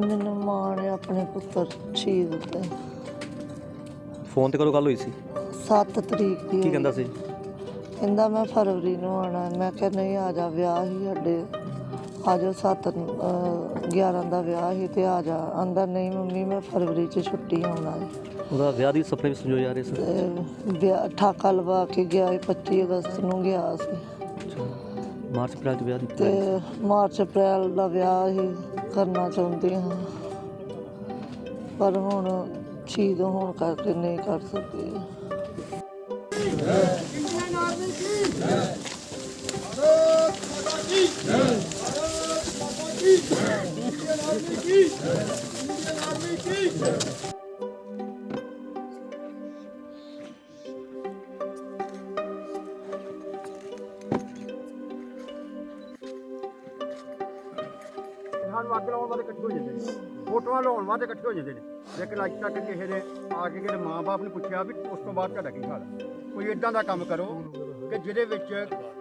ਮੈਨੂੰ ਹੈ ਆਪਣੇ ਪੁੱਤਰ ਸ਼ਹੀਦ ਤੇ। ਫੋਨ ਤੇ ਕਦੋਂ ਗੱਲ ਹੋਈ ਸੀ? 7 ਤਰੀਕ ਦੀ ਕੀ। ਕਹਿੰਦਾ ਸੀ? ਕਹਿੰਦਾ ਮੈਂ ਫਰਵਰੀ ਨੂੰ ਆਣਾ ਮੈਂ ਕਿਹਾ ਨਹੀਂ ਆ ਜਾ ਵਿਆਹ ਹੀ ਸਾਡੇ। ਆ ਜਾ 7 11 ਦਾ ਵਿਆਹ ਹੀ ਤੇ ਆ ਜਾ। ਆਂਦਾ ਨਹੀਂ ਮੰਮੀ ਮੈਂ ਫਰਵਰੀ ਚ ਛੁੱਟੀ ਆਉਣਾ ਹੈ। ਉਹਦਾ ਵਿਆਹ ਦੀ ਸੁਪਨੇ ਵੀ ਸੰਜੋਏ ਜਾ ਰਹੇ ਸੀ। ਤੇ ਵਿਆਹ ਠਾਕਾ ਲਵਾ ਕੇ ਗਿਆ ਸੀ 25 ਅਗਸਤ ਨੂੰ ਗਿਆ ਸੀ। ਮਾਰਚ ਅਪ੍ਰੈਲ ਚ ਵਿਆਹ ਦੀ ਤੇ ਮਾਰਚ ਅਪ੍ਰੈਲ ਦਾ ਵਿਆਹ ਹੀ ਕਰਨਾ ਚਾਹੁੰਦੇ ਹਾਂ। ਪਰ ਹੁਣ ਸ਼ਹੀਦ ਹੋਣ ਕਰਕੇ ਨਹੀਂ ਕਰ ਸਕਦੇ। ਸਾਨੂੰ ਅੱਗ ਲਾਉਣ ਵਾਸਤੇ ਇਕੱਠੇ ਹੋ ਜਾਂਦੇ ਨੇ। ਫੋਟੋਆਂ ਲਾਉਣ ਵਾਸਤੇ ਇਕੱਠੇ ਹੋ ਜਾਂਦੇ ਨੇ। ਲੇਕਿਨ ਅੱਜ ਤੱਕ ਕਿਸੇ ਨੇ ਆ ਕੇ ਕਿਸੇ ਮਾਂ-ਬਾਪ ਨੇ ਪੁੱਛਿਆ ਵੀ ਉਸ ਤੋਂ ਬਾਅਦ ਤੁਹਾਡਾ ਕੀ ਹਾਲ ਹੈ? ਕੋਈ ਇਦਾਂ ਦਾ ਕੰਮ ਕਰੋ ਕਿ ਜਿਹਦੇ ਵਿੱਚ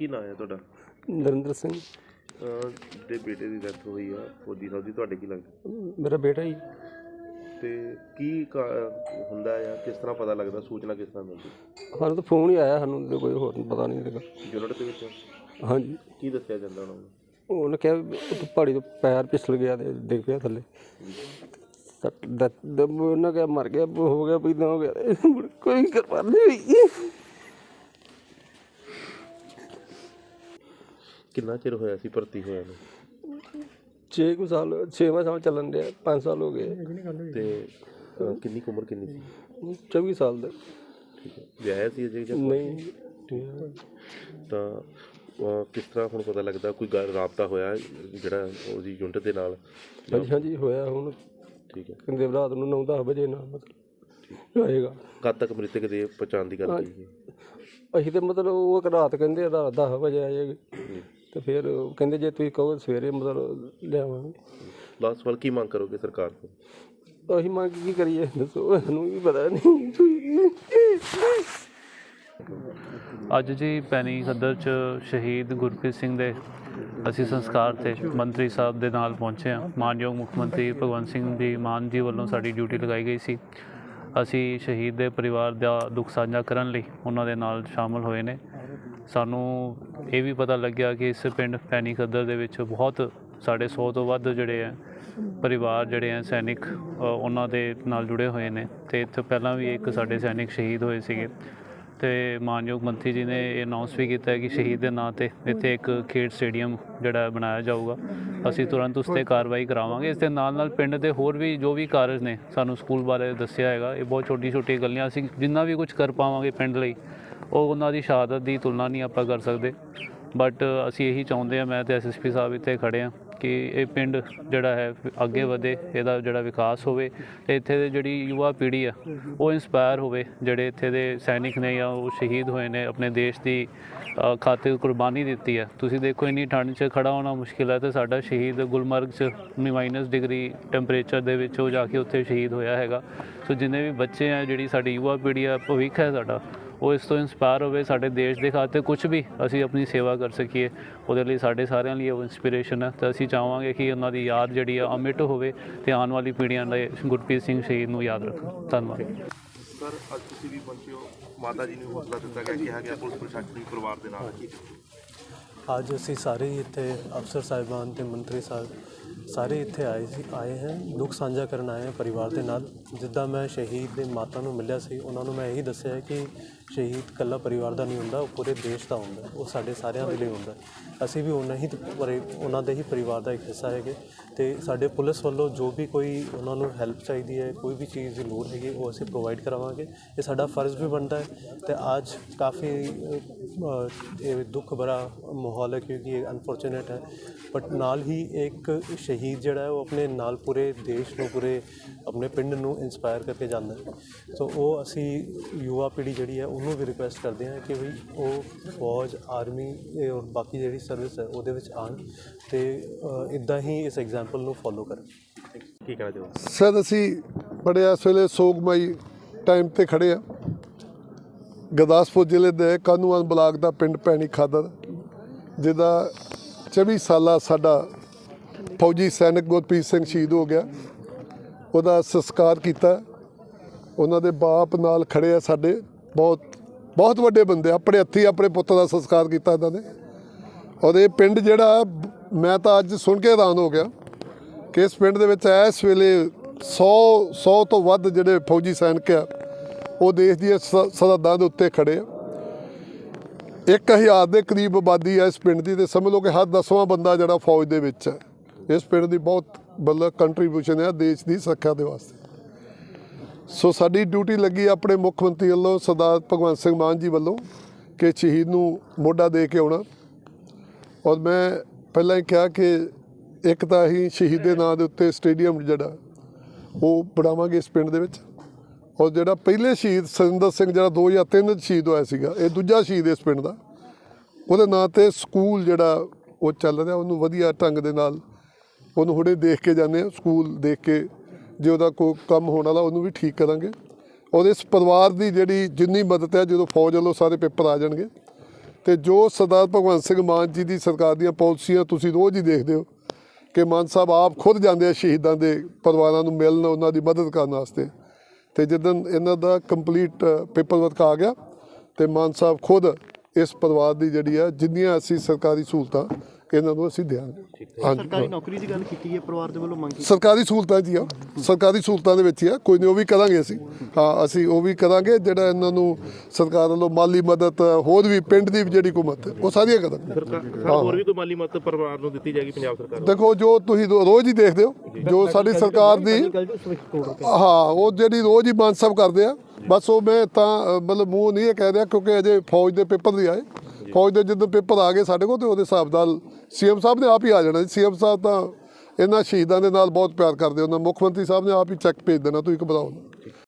ਕੀ ਨਾਂ ਹੈ ਤੁਹਾਡਾ? ਨਰਿੰਦਰ ਸਿੰਘ। ਅਹ ਦੇ ਬੇਟੇ ਦੀ ਡੈਥ ਹੋਈ ਆ ਫੌਜੀ ਸਾਹਿਬ ਦੀ ਤੁਹਾਡੇ ਕੀ ਲੱਗਦਾ? ਮੇਰਾ ਬੇਟਾ ਹੀ ਤੇ ਕੀ ਕਾ- ਹੁੰਦਾ ਆ ਕਿਸ ਤਰ੍ਹਾਂ ਪਤਾ ਲੱਗਦਾ ਸੂਚਨਾ ਕਿਸ ਤਰ੍ਹਾਂ ਮਿਲਦੀ? ਸਾਨੂੰ ਤਾਂ ਫੋਨ ਹੀ ਆਇਆ ਸਾਨੂੰ ਤਾਂ ਕੋਈ ਹੋਰ ਪਤਾ ਨਹੀਂ ਲੱਗਾ। ਯੂਨਿਟ ਦੇ ਵਿੱਚ? ਹਾਂਜੀ। ਕੀ ਦੱਸਿਆ ਜਾਂਦਾ ਉਹਨਾਂ ਨੂੰ? ਉਹਨੇ ਕਿਹਾ ਵੀ ਉੱਤੋਂ ਪਹਾੜੀ ਤੋਂ ਪੈਰ ਫਿਸਲ ਗਿਆ ਤੇ ਡਿੱਗ ਪਿਆ ਥੱਲੇ। ਸੱਟ ਦ- ਦਮ ਉਹਨਾਂ ਕਿਹਾ ਮਰ ਗਿਆ ਹੋ ਗਿਆ ਵੀ ਹੋ ਗਿਆ ਕੋਈ ਕਰਵਾ ਨਹੀਂ ਹੋਈ। ਕਿੰਨਾ ਚਿਰ ਹੋਇਆ ਸੀ ਭਰਤੀ ਹੋਇਆ ਨੂੰ? 6 ਕੁ ਸਾਲ 6ਵਾਂ ਸਾਲ ਚੱਲਣ ਡਿਆ 5 ਸਾਲ ਹੋ ਗਏ। ਤੇ ਅਹ ਕਿੰਨੀ ਕੁ ਉਮਰ ਕਿੰਨੀ ਸੀ? 24 ਸਾਲ ਦਾ। ਠੀਕ ਹੈ। ਵਿਆਹਿਆ ਸੀ ਅਜੇ ਜਾਂ ਨਹੀਂ। ਤਾਂ ਅਹ ਕਿਸ ਤਰ੍ਹਾਂ ਹੁਣ ਪਤਾ ਲੱਗਦਾ ਕੋਈ ਗੱਲ ਰਾਬਤਾ ਹੋਇਆ ਜਿਹੜਾ ਉਹਦੀ ਯੂਨਿਟ ਦੇ ਨਾਲ? ਹਾਂਜੀ ਹਾਂਜੀ ਹੋਇਆ ਹੁਣ। ਠੀਕ ਹੈ। ਕਹਿੰਦੇ ਰਾਤ ਨੂੰ 9-10 ਵਜੇ ਨਾ ਮਤਲਬ ਆਏਗਾ। ਕਦ ਤੱਕ ਮ੍ਰਿਤਕ ਦੇ ਪਛਾਣ ਦੀ ਗੱਲ ਕੀਤੀ ਅਸੀਂ ਤੇ ਮਤਲਬ ਉਹ ਇੱਕ ਰਾਤ ਕਹਿੰਦੇ ਰਾਤ 10 ਵਜੇ ਆ ਜਾਏਗੀ ਤੇ ਫਿਰ ਉਹ ਕਹਿੰਦੇ ਜੇ ਤੁਸੀਂ ਕਹੋ ਸਵੇਰੇ ਮਤਲਬ ਲਿਆਵਾਂਗੇ। ਲਾਸਟ ਸਵਾਲ ਕੀ ਮੰਗ ਕਰੋਗੇ ਸਰਕਾਰ ਤੋਂ? ਅਸੀਂ ਮੰਗ ਕੀ ਕਰੀਏ? ਦੱਸੋ ਸਾਨੂੰ ਵੀ ਪਤਾ ਨਹੀਂ। ਅੱਜ ਜੀ ਪੈਣੀ ਖੱਦਰ ਚ ਸ਼ਹੀਦ ਗੁਰਪ੍ਰੀਤ ਸਿੰਘ ਦੇ ਅਸੀਂ ਸੰਸਕਾਰ ਤੇ ਮੰਤਰੀ ਸਾਹਿਬ ਦੇ ਨਾਲ ਪਹੁੰਚੇ ਹਾਂ। ਮਾਨਯੋਗ ਮੁੱਖ ਮੰਤਰੀ ਭਗਵੰਤ ਸਿੰਘ ਜੀ ਮਾਨ ਜੀ ਵੱਲੋਂ ਸਾਡੀ ਡਿਊਟੀ ਲਗਾਈ ਗਈ ਸੀ। ਅਸੀਂ ਸ਼ਹੀਦ ਦੇ ਪਰਿਵਾਰ ਦਾ ਦੁੱਖ ਸਾਂਝਾ ਕਰਨ ਲਈ ਉਹਨਾਂ ਦੇ ਨਾਲ ਸ਼ਾਮਲ ਹੋਏ ਨੇ। ਸਾਨੂੰ ਇਹ ਵੀ ਪਤਾ ਲੱਗਿਆ ਕਿ ਇਸ ਪਿੰਡ ਪੈਣੀ ਖੱਦਰ ਦੇ ਵਿੱਚ ਬਹੁਤ ਸਾਡੇ 100 ਤੋਂ ਵੱਧ ਜਿਹੜੇ ਆ ਪਰਿਵਾਰ ਜਿਹੜੇ ਆ ਸੈਨਿਕ ਉਹਨਾਂ ਦੇ ਨਾਲ ਜੁੜੇ ਹੋਏ ਨੇ ਤੇ ਇੱਥੇ ਪਹਿਲਾਂ ਵੀ ਇੱਕ ਸਾਡੇ ਸੈਨਿਕ ਸ਼ਹੀਦ ਹੋਏ ਸੀਗੇ ਤੇ ਮਾਨਯੋਗ ਮੰਤਰੀ ਜੀ ਨੇ ਇਹ ਅਨਾਉਂਸ ਵੀ ਕੀਤਾ ਕਿ ਸ਼ਹੀਦ ਦੇ ਨਾਂ ਤੇ ਇੱਥੇ ਇੱਕ ਖੇਡ ਸਟੇਡੀਅਮ ਜਿਹੜਾ ਬਣਾਇਆ ਜਾਊਗਾ। ਅਸੀਂ ਤੁਰੰਤ ਉਸ ਤੇ ਕਾਰਵਾਈ ਕਰਾਵਾਂਗੇ। ਇਸ ਦੇ ਨਾਲ ਨਾਲ ਪਿੰਡ ਦੇ ਹੋਰ ਵੀ ਜੋ ਵੀ ਕਾਰਜ ਨੇ, ਸਾਨੂੰ ਸਕੂਲ ਬਾਰੇ ਦੱਸਿਆ ਹੈਗਾ। ਇਹ ਬਹੁਤ ਛੋਟੀ ਛੋਟੀ ਗੱਲਾਂ, ਅਸੀਂ ਜਿੰਨਾ ਵੀ ਕੁਝ ਕਰ ਪਾਵਾਂਗੇ ਪਿੰਡ ਲਈ ਉਹ ਉਹਨਾਂ ਦੀ ਸ਼ਹਾਦਤ ਦੀ ਤੁਲਨਾ ਨਹੀਂ ਆਪਾਂ ਕਰ ਸਕਦੇ। ਬਟ ਅਸੀਂ ਇਹੀ ਚਾਹੁੰਦੇ ਆ ਮੈਂ ਤੇ ਐਸਐਸਪੀ ਸਾਹਿਬ ਇੱਥੇ ਖੜੇ ਆ ਕਿ ਇਹ ਪਿੰਡ ਜਿਹੜਾ ਹੈ ਅੱਗੇ ਵਧੇ ਇਹਦਾ ਜਿਹੜਾ ਵਿਕਾਸ ਹੋਵੇ ਤੇ ਇੱਥੇ ਦੇ ਜਿਹੜੀ ਯੁਵਾ ਪੀੜ੍ਹੀ ਆ ਉਹ ਇਨਸਪਾਇਰ ਹੋਵੇ ਜਿਹੜੇ ਇੱਥੇ ਦੇ ਸੈਨਿਕ ਨੇ ਜਾਂ ਉਹ ਸ਼ਹੀਦ ਹੋਏ ਨੇ ਆਪਣੇ ਦੇਸ਼ ਦੀ ਅ, ਖਾਤਰ ਕੁਰਬਾਨੀ ਦਿੱਤੀ ਹੈ ਤੁਸੀਂ ਦੇਖੋ ਇੰਨੀ ਠੰਡ 'ਚ ਖੜਾ ਹੋਣਾ ਮੁਸ਼ਕਿਲ ਹੈ ਤੇ ਸਾਡਾ ਸ਼ਹੀਦ ਗੁਲਮਰਗ 'ਚ ਮਾਈਨਸ ਡਿਗਰੀ ਟੈਂਪਰੇਚਰ ਦੇ ਵਿੱਚ ਉਹ ਜਾ ਕੇ ਉੱਥੇ ਸ਼ਹੀਦ ਹੋਇਆ ਹੈਗਾ। ਸੋ ਜਿੰਨੇ ਵੀ ਬੱਚੇ ਆ ਜਿਹੜੀ ਸਾਡੀ ਯੁਵਾ ਪੀੜ੍ਹੀ ਆ ਭਵਿੱਖ ਹੈ ਸਾਡਾ ਉਹ ਇਸ ਤੋਂ ਇਨਸਪਾਇਰ ਹੋਵੇ ਸਾਡੇ ਦੇਸ਼ ਦੇ ਖਾਤੇ ਕੁਝ ਵੀ ਅਸੀਂ ਆਪਣੀ ਸੇਵਾ ਕਰ ਸਕੀਏ ਉਹਦੇ ਲਈ ਸਾਡੇ ਸਾਰਿਆਂ ਲਈ ਉਹ ਇਨਸਪੀਰੇਸ਼ਨ ਹੈ ਤਾਂ ਅਸੀਂ ਚਾਹਾਂਗੇ ਕਿ ਉਹਨਾਂ ਦੀ ਯਾਦ ਜਿਹੜੀ ਆ ਅਮਿਟ ਹੋਵੇ ਤੇ ਆਉਣ ਵਾਲੀ ਪੀੜ੍ਹੀਆਂ ਲਈ ਗੁਰਪ੍ਰੀਤ ਸਿੰਘ ਸ਼ਹੀਦ ਨੂੰ ਯਾਦ ਰੱਖਣ। ਧੰਨਵਾਦ। ਸਰ ਅੱਜ ਤੁਸੀਂ ਵੀ ਪਹੁੰਚੇ ਹੋ। ਮਾਤਾ ਜੀ ਨੂੰ ਹੌਸਲਾ ਦਿੱਤਾ ਗਿਆ ਕਿਹਾ ਗਿਆ ਪੁਲਿਸ ਪ੍ਰਸ਼ਾਸਨ ਦੀ ਪਰਿਵਾਰ ਦੇ ਨਾਲ। ਕੀ ਅੱਜ ਅਸੀਂ ਸਾਰੇ ਇੱਥੇ ਅਫਸਰ ਸਾਹਿਬਾਨ ਤੇ ਮੰਤਰੀ ਸਾਹਿਬ ਸਾਰੇ ਇੱਥੇ ਆਏ ਸੀ ਆਏ ਹੈ ਦੁੱਖ ਸਾਂਝਾ ਕਰਨ ਆਏ ਹੈ ਪਰਿਵਾਰ ਦੇ ਨਾਲ। ਜਿੱਦਾਂ ਮੈਂ ਸ਼ਹੀਦ ਦੇ ਮਾਤਾ ਨੂੰ ਮਿਲਿਆ ਸੀ ਉਹਨਾਂ ਨੂੰ ਮੈਂ ਇਹੀ ਦੱਸਿਆ ਕਿ ਸ਼ਹੀਦ ਇਕੱਲਾ ਪਰਿਵਾਰ ਦਾ ਨਹੀਂ ਹੁੰਦਾ ਉਹ ਪੂਰੇ ਦੇਸ਼ ਦਾ ਹੁੰਦਾ ਉਹ ਸਾਡੇ ਸਾਰਿਆਂ ਦੇ ਲਈ ਹੁੰਦਾ ਅਸੀਂ ਵੀ ਉਹਨਾਂ ਹੀ ਪਰਿ- ਉਹਨਾਂ ਦੇ ਹੀ ਪਰਿਵਾਰ ਦਾ ਇੱਕ ਹਿੱਸਾ ਹੈਗੇ। ਤੇ ਸਾਡੇ ਪੁਲਿਸ ਵੱਲੋਂ ਜੋ ਵੀ ਕੋਈ ਉਹਨਾਂ ਨੂੰ ਹੈਲਪ ਚਾਹੀਦੀ ਹੈ ਕੋਈ ਵੀ ਚੀਜ਼ ਦੀ ਲੋੜ ਹੈਗੀ ਉਹ ਅਸੀਂ ਪ੍ਰੋਵਾਈਡ ਕਰਾਵਾਂਗੇ। ਇਹ ਸਾਡਾ ਫਰਜ਼ ਵੀ ਬਣਦਾ ਹੈ ਤੇ ਅੱਜ ਕਾਫੀ ਅ, ਇਹ ਦੁੱਖ ਭਰਾ ਮਾਹੌਲ ਹੈ ਕਿਉਂਕਿ ਇਹ ਅਨਫੋਰਚੂਨੇਟ ਹੈ। ਬਟ ਨਾਲ ਹੀ ਇੱਕ ਸ਼ਹੀਦ ਜਿਹੜਾ ਹੈ ਉਹ ਆਪਣੇ ਨਾਲ ਪੂਰੇ ਦੇਸ਼ ਨੂੰ ਪੂਰੇ ਆਪਣੇ ਪਿੰਡ ਨੂੰ ਇਨਸਪਾਇਰ ਕਰਕੇ ਜਾਂਦਾ ਹੈ। ਸੋ ਉਹ ਅਸੀਂ ਯੁਵਾ ਪੀੜ੍ਹੀ ਜਿਹੜੀ ਹੈ ਉਹਨੂੰ ਵੀ ਰਿਕੁਐਸਟ ਕਰਦੇ ਹਾਂ ਕਿ ਵੀ ਉਹ ਫੌਜ ਆਰਮੀ ਔਰ ਬਾਕੀ ਜਿਹੜੀ ਸਰਵਿਸ ਹੈ ਉਹਦੇ ਵਿੱਚ ਆਣ ਤੇ ਇਦਾਂ ਹੀ ਇਸ ਐਗਜ਼ਾਮਪਲ ਨੂੰ ਫੋਲੋ ਕਰਨ। ਕੀ ਕਹਿਣਾ ਚਾਹੋਗੇ? ਸਰ ਅਸੀਂ ਬੜੇ ਇਸ ਵੇਲੇ ਸੋਗਮਈ ਟਾਈਮ ਤੇ ਖੜੇ ਆ ਗੁਰਦਾਸਪੁਰ ਜ਼ਿਲ੍ਹੇ ਦੇ ਕਾਨੂੰਨ ਬਲਾਕ ਦਾ ਪਿੰਡ ਪੈਣੀ ਖਾਦਰ ਜਿਹਦਾ 24 ਸਾਲਾ ਸਾਡਾ ਫੌਜੀ ਸੈਨਿਕ ਗੁਰਪ੍ਰੀਤ ਸਿੰਘ ਸ਼ਹੀਦ ਹੋ ਗਿਆ। ਉਹਦਾ ਸੰਸਕਾਰ ਕੀਤਾ। ਉਹਨਾਂ ਦੇ ਬਾਪ ਨਾਲ ਖੜੇ ਆ ਸਾਡੇ। ਬਹੁਤ ਬਹੁਤ ਵੱਡੇ ਬੰਦੇ ਆਪਣੇ ਹੱਥੀਂ ਆਪਣੇ ਪੁੱਤ ਦਾ ਸੰਸਕਾਰ ਕੀਤਾ ਇਹਨਾਂ ਨੇ। ਔਰ ਇਹ ਪਿੰਡ ਜਿਹੜਾ, ਮੈਂ ਤਾਂ ਅੱਜ ਸੁਣ ਕੇ ਹੈਰਾਨ ਹੋ ਗਿਆ ਕਿ ਇਸ ਪਿੰਡ ਦੇ ਵਿੱਚ ਇਸ ਵੇਲੇ 100 100 ਤੋਂ ਵੱਧ ਜਿਹੜੇ ਫੌਜੀ ਸੈਨਿਕ ਆ, ਉਹ ਦੇਸ਼ ਦੀ ਸ- ਸਰਹੱਦਾਂ ਦੇ ਉੱਤੇ ਖੜੇ ਆ। 1000 ਦੇ ਕਰੀਬ ਆਬਾਦੀ ਆ ਇਸ ਪਿੰਡ ਦੀ ਤੇ ਸਮਝ ਲਓ ਕਿ ਹਰ ਦਸਵਾਂ ਬੰਦਾ ਜਿਹੜਾ ਫੌਜ ਦੇ ਵਿੱਚ ਹੈ ਇਸ ਪਿੰਡ ਦੀ ਬਹੁਤ ਮਤਲਬ ਕੰਟਰੀਬਿਊਸ਼ਨ ਹੈ ਦੇਸ਼ ਦੀ ਸੁਰੱਖਿਆ ਦੇ ਵਾਸਤੇ। ਸੋ ਸਾਡੀ ਡਿਊਟੀ ਲੱਗੀ ਆਪਣੇ ਮੁੱਖ ਮੰਤਰੀ ਵੱਲੋਂ ਸਰਦਾਰ ਭਗਵੰਤ ਸਿੰਘ ਮਾਨ ਜੀ ਵੱਲੋਂ ਕਿ ਸ਼ਹੀਦ ਨੂੰ ਮੋਢਾ ਦੇ ਕੇ ਆਉਣਾ। ਔਰ ਮੈਂ ਪਹਿਲਾਂ ਹੀ ਕਿਹਾ ਕਿ ਇੱਕ ਤਾਂ ਅਸੀਂ ਸ਼ਹੀਦ ਦੇ ਨਾਂ ਦੇ ਉੱਤੇ ਸਟੇਡੀਅਮ ਜਿਹੜਾ, ਉਹ ਬਣਾਵਾਂਗੇ ਇਸ ਪਿੰਡ ਦੇ ਵਿੱਚ। ਔਰ ਜਿਹੜਾ ਪਹਿਲੇ ਸ਼ਹੀਦ ਸਰਿੰਦਰ ਸਿੰਘ, ਜਿਹੜਾ 2003 ਚ ਸ਼ਹੀਦ ਹੋਇਆ ਸੀਗਾ, ਇਹ ਦੂਜਾ ਸ਼ਹੀਦ ਇਸ ਪਿੰਡ ਦਾ। ਉਹਦੇ ਨਾਂ ਤੇ ਸਕੂਲ ਜਿਹੜਾ ਉਹ ਚੱਲ ਰਿਹਾ, ਉਹਨੂੰ ਵਧੀਆ ਢੰਗ ਦੇ ਨਾਲ ਉਹਨੂੰ ਹੁਣੇ ਦੇਖ ਕੇ ਜਾਂਦੇ ਆ ਸਕੂਲ ਦੇਖ ਕੇ ਜੇ ਉਹਦਾ ਕੋਈ ਕੰਮ ਹੋਣ ਵਾਲਾ, ਉਹਨੂੰ ਵੀ ਠੀਕ ਕਰਾਂਗੇ। ਔਰ ਇਸ ਪਰਿਵਾਰ ਦੀ ਜਿਹੜੀ ਜਿੰਨੀ ਮਦਦ ਹੈ, ਜਦੋਂ ਫੌਜ ਵੱਲੋਂ ਸਾਰੇ ਪੇਪਰ ਆ ਜਾਣਗੇ, ਤੇ ਜੋ ਸਰਦਾਰ ਭਗਵੰਤ ਸਿੰਘ ਮਾਨ ਜੀ ਦੀ ਸਰਕਾਰ ਦੀਆਂ ਪਾਲਿਸੀਆਂ ਤੁਸੀਂ ਰੋਜ਼ ਹੀ ਦੇਖਦੇ ਹੋ, ਕਿ ਮਾਨ ਸਾਹਿਬ ਆਪ ਖੁਦ ਜਾਂਦੇ ਆ ਸ਼ਹੀਦਾਂ ਦੇ ਪਰਿਵਾਰਾਂ ਨੂੰ ਮਿਲਣ, ਉਹਨਾਂ ਦੀ ਮਦਦ ਕਰਨ ਵਾਸਤੇ। ਤੇ ਜਦੋਂ ਇਹਨਾਂ ਦਾ ਕੰਪਲੀਟ ਪੇਪਰ ਵਰਕ ਆ ਗਿਆ, ਤੇ ਮਾਨ ਸਾਹਿਬ ਖੁਦ ਇਸ ਪਰਿਵਾਰ ਦੀ ਜਿਹੜੀ ਆ, ਜਿੰਨੀਆਂ ਅਸੀਂ ਸਰਕਾਰੀ ਸਹੂਲਤਾਂ ਇਹਨਾਂ ਨੂੰ ਅਸੀਂ ਦਿਆਂਗੇ। ਹਾਂਜੀ। ਨੌਕਰੀ ਦੀ ਗੱਲ ਕੀਤੀ ਹੈ ਪਰਿਵਾਰ ਦੇ ਵੱਲੋਂ ਮੰਗ ਸਰਕਾਰੀ ਸਹੂਲਤਾਂ ਜੀ ਆ। ਸਰਕਾਰੀ ਸਹੂਲਤਾਂ ਦੇ ਵਿੱਚ ਹੀ ਆ। ਕੋਈ ਨਹੀਂ ਉਹ ਵੀ ਕਰਾਂਗੇ ਅਸੀਂ। ਹਾਂ ਅਸੀਂ ਉਹ ਵੀ ਕਰਾਂਗੇ ਜਿਹੜਾ ਇਹਨਾਂ ਨੂੰ ਸਰਕਾਰ ਵੱਲੋਂ ਮਾਲੀ ਮਦਦ ਹੋਰ ਵੀ ਪਿੰਡ ਦੀ ਵੀ ਜਿਹੜੀ ਹੁਕੂਮਤ ਹੈ, ਉਹ ਸਾਰੀਆਂ ਕਰਾਂਗੇ। ਸਰਕਾਰ ਹੋਰ ਵੀ ਕੋਈ ਮਾਲੀ ਮਦਦ ਪਰਿਵਾਰ ਨੂੰ ਦਿੱਤੀ ਜਾਏਗੀ ਪੰਜਾਬ ਸਰਕਾਰ ਵੱਲੋਂ? ਦੇਖੋ ਜੋ ਤੁਸੀਂ ਰੋਜ਼ ਹੀ ਦੇਖਦੇ ਹੋ ਜੋ ਸਾਡੀ ਸਰਕਾਰ ਦੀ ਹਾਂ ਉਹ ਜਿਹੜੀ ਰੋਜ਼ ਹੀ ਮਾਨ ਸਾਹਿਬ ਕਰਦੇ ਆ ਬਸ ਉਹ ਮੈਂ ਤਾਂ ਮਤਲਬ ਮੂੰਹ ਨਹੀਂ ਇਹ ਕਹਿ ਰਿਹਾ ਕਿਉਂਕਿ ਅਜੇ ਫੌਜ ਦੇ ਪੇਪਰ ਨਹੀਂ ਆਏ। ਫੌਜ ਦੇ ਜਦੋਂ ਪੇਪਰ ਆ ਗਏ ਸਾਡੇ ਕੋਲ ਤੇ ਉਹਦੇ ਹਿਸਾਬ ਨਾਲ ਸੀਐਮ ਸਾਹਿਬ ਨੇ ਆਪ ਹੀ ਆ ਜਾਣਾ ਜੀ ਸੀਐਮ ਸਾਹਿਬ ਤਾਂ ਇਹਨਾਂ ਸ਼ਹੀਦਾਂ ਦੇ ਨਾਲ ਬਹੁਤ ਪਿਆਰ ਕਰਦੇ ਉਹਨਾਂ ਮੁੱਖ ਮੰਤਰੀ ਸਾਹਿਬ ਨੇ ਆਪ ਹੀ ਚੈੱਕ ਭੇਜ ਦੇਣਾ ਤੁਸੀਂ ਘਬਰਾਓ ਨਾ